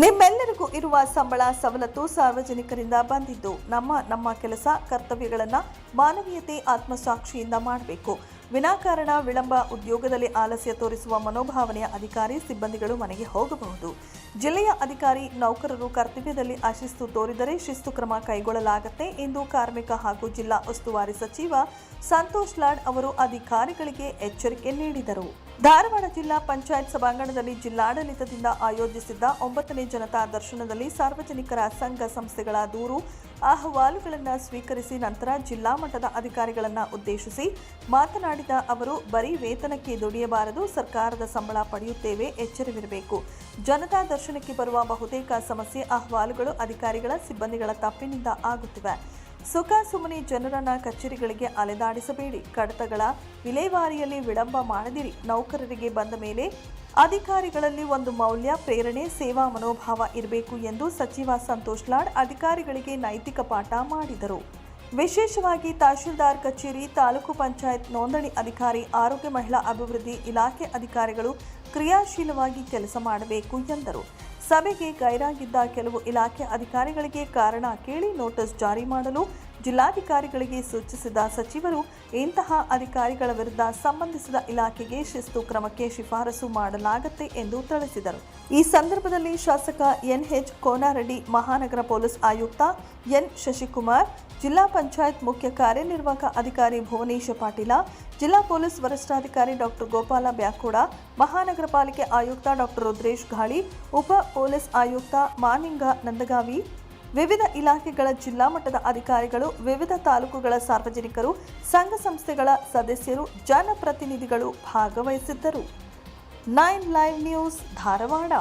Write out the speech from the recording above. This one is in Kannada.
ನಿಮ್ಮೆಲ್ಲರಿಗೂ ಇರುವ ಸಂಬಳ, ಸವಲತ್ತು ಸಾರ್ವಜನಿಕರಿಂದ ಬಂದಿದ್ದು ನಮ್ಮ ನಮ್ಮ ಕೆಲಸ, ಕರ್ತವ್ಯಗಳನ್ನು ಮಾನವೀಯತೆ, ಆತ್ಮಸಾಕ್ಷಿಯಿಂದ ಮಾಡಬೇಕು. ವಿನಾಕಾರಣ ವಿಳಂಬ ಉದ್ಯೋಗದಲ್ಲಿ ಆಲಸ್ಯ ತೋರಿಸುವ ಮನೋಭಾವನೆಯ ಅಧಿಕಾರಿ ಸಿಬ್ಬಂದಿಗಳು ಮನೆಗೆ ಹೋಗಬಹುದು. ಜಿಲ್ಲೆಯ ಅಧಿಕಾರಿ, ನೌಕರರು ಕರ್ತವ್ಯದಲ್ಲಿ ಅಶಿಸ್ತು ತೋರಿದರೆ ಶಿಸ್ತು ಕ್ರಮ ಕೈಗೊಳ್ಳಲಾಗುತ್ತೆ ಎಂದು ಕಾರ್ಮಿಕ ಹಾಗೂ ಜಿಲ್ಲಾ ಉಸ್ತುವಾರಿ ಸಚಿವ ಸಂತೋಷ್ ಲಾಡ್ ಅವರು ಅಧಿಕಾರಿಗಳಿಗೆ ಎಚ್ಚರಿಕೆ ನೀಡಿದರು. ಧಾರವಾಡ ಜಿಲ್ಲಾ ಪಂಚಾಯತ್ ಸಭಾಂಗಣದಲ್ಲಿ ಜಿಲ್ಲಾಡಳಿತದಿಂದ ಆಯೋಜಿಸಿದ್ದ ಒಂಬತ್ತನೇ ಜನತಾ ದರ್ಶನದಲ್ಲಿ ಸಾರ್ವಜನಿಕರ ಸಂಘ ಸಂಸ್ಥೆಗಳ ದೂರು, ಅಹವಾಲುಗಳನ್ನು ಸ್ವೀಕರಿಸಿ ನಂತರ ಜಿಲ್ಲಾ ಮಟ್ಟದ ಅಧಿಕಾರಿಗಳನ್ನು ಉದ್ದೇಶಿಸಿ ಮಾತನಾಡಿದ ಅವರು, ಬರೀ ವೇತನಕ್ಕೆ ದುಡಿಯಬಾರದು, ಸರ್ಕಾರದ ಸಂಬಳ ಪಡೆಯುತ್ತೇವೆ, ಎಚ್ಚರವಿರಬೇಕು. ಜನತಾ ದರ್ಶನಕ್ಕೆ ಬರುವ ಬಹುತೇಕ ಸಮಸ್ಯೆ ಅಹವಾಲುಗಳು, ಅಧಿಕಾರಿಗಳ ಸಿಬ್ಬಂದಿಗಳ ತಪ್ಪಿನಿಂದ ಆಗುತ್ತಿವೆ. ಸುಖ ಸುಮ್ಮನೆ ಜನರನ್ನ ಕಚೇರಿಗಳಿಗೆ ಅಲೆದಾಡಿಸಬೇಡಿ. ಕಡತಗಳ ವಿಲೇವಾರಿಯಲ್ಲಿ ವಿಳಂಬ ಮಾಡದಿರಿ. ನೌಕರರಿಗೆ ಬಂದ ಮೇಲೆ ಅಧಿಕಾರಿಗಳಲ್ಲಿ ಒಂದು ಮೌಲ್ಯ, ಪ್ರೇರಣೆ, ಸೇವಾ ಮನೋಭಾವ ಇರಬೇಕು ಎಂದು ಸಚಿವ ಸಂತೋಷ್ ಲಾಡ್ ಅಧಿಕಾರಿಗಳಿಗೆ ನೈತಿಕ ಪಾಠ ಮಾಡಿದರು. ವಿಶೇಷವಾಗಿ ತಹಶೀಲ್ದಾರ್ ಕಚೇರಿ, ತಾಲೂಕು ಪಂಚಾಯತ್ ನೋಂದಣಿ ಅಧಿಕಾರಿ, ಆರೋಗ್ಯ ಮಹಿಳಾ ಅಭಿವೃದ್ಧಿ ಇಲಾಖೆ ಅಧಿಕಾರಿಗಳು ಕ್ರಿಯಾಶೀಲವಾಗಿ ಕೆಲಸ ಮಾಡಬೇಕು ಎಂದರು. ಸಭೆಗೆ ಗೈರಾಗಿದ್ದ ಕೆಲವು ಇಲಾಖೆ ಅಧಿಕಾರಿಗಳಿಗೆ ಕಾರಣ ಕೇಳಿ ನೋಟಿಸ್ ಜಾರಿ ಮಾಡಲು ಜಿಲ್ಲಾಧಿಕಾರಿಗಳಿಗೆ ಸೂಚಿಸಿದ ಸಚಿವರು, ಇಂತಹ ಅಧಿಕಾರಿಗಳ ವಿರುದ್ಧ ಸಂಬಂಧಿಸಿದ ಇಲಾಖೆಗೆ ಶಿಸ್ತು ಕ್ರಮಕ್ಕೆ ಶಿಫಾರಸು ಮಾಡಲಾಗುತ್ತೆ ಎಂದು ತಿಳಿಸಿದರು. ಈ ಸಂದರ್ಭದಲ್ಲಿ ಶಾಸಕ ಎನ್ಎಚ್ ಕೋನಾರೆಡ್ಡಿ ಮಹಾನಗರ ಪೊಲೀಸ್ ಆಯುಕ್ತ ಎನ್. ಶಶಿಕುಮಾರ್, ಜಿಲ್ಲಾ ಪಂಚಾಯತ್ ಮುಖ್ಯ ಕಾರ್ಯನಿರ್ವಾಹಕ ಅಧಿಕಾರಿ ಭುವನೇಶ ಪಾಟೀಲ, ಜಿಲ್ಲಾ ಪೊಲೀಸ್ ವರಿಷ್ಠಾಧಿಕಾರಿ ಡಾಕ್ಟರ್ ಗೋಪಾಲ ಬ್ಯಾಕೋಡ, ಮಹಾನಗರ ಪಾಲಿಕೆ ಆಯುಕ್ತ ಡಾಕ್ಟರ್ ರುದ್ರೇಶ್ ಘಾಳಿ, ಉಪ ಪೊಲೀಸ್ ಆಯುಕ್ತ ಮಾನಿಂಗ ನಂದಗಾವಿ ವಿವಿಧ ಇಲಾಖೆಗಳ ಜಿಲ್ಲಾ ಮಟ್ಟದ ಅಧಿಕಾರಿಗಳು, ವಿವಿಧ ತಾಲೂಕುಗಳ ಸಾರ್ವಜನಿಕರು, ಸಂಘ ಸಂಸ್ಥೆಗಳ ಸದಸ್ಯರು, ಜನಪ್ರತಿನಿಧಿಗಳು ಭಾಗವಹಿಸಿದ್ದರು. Nine live news Dharwad.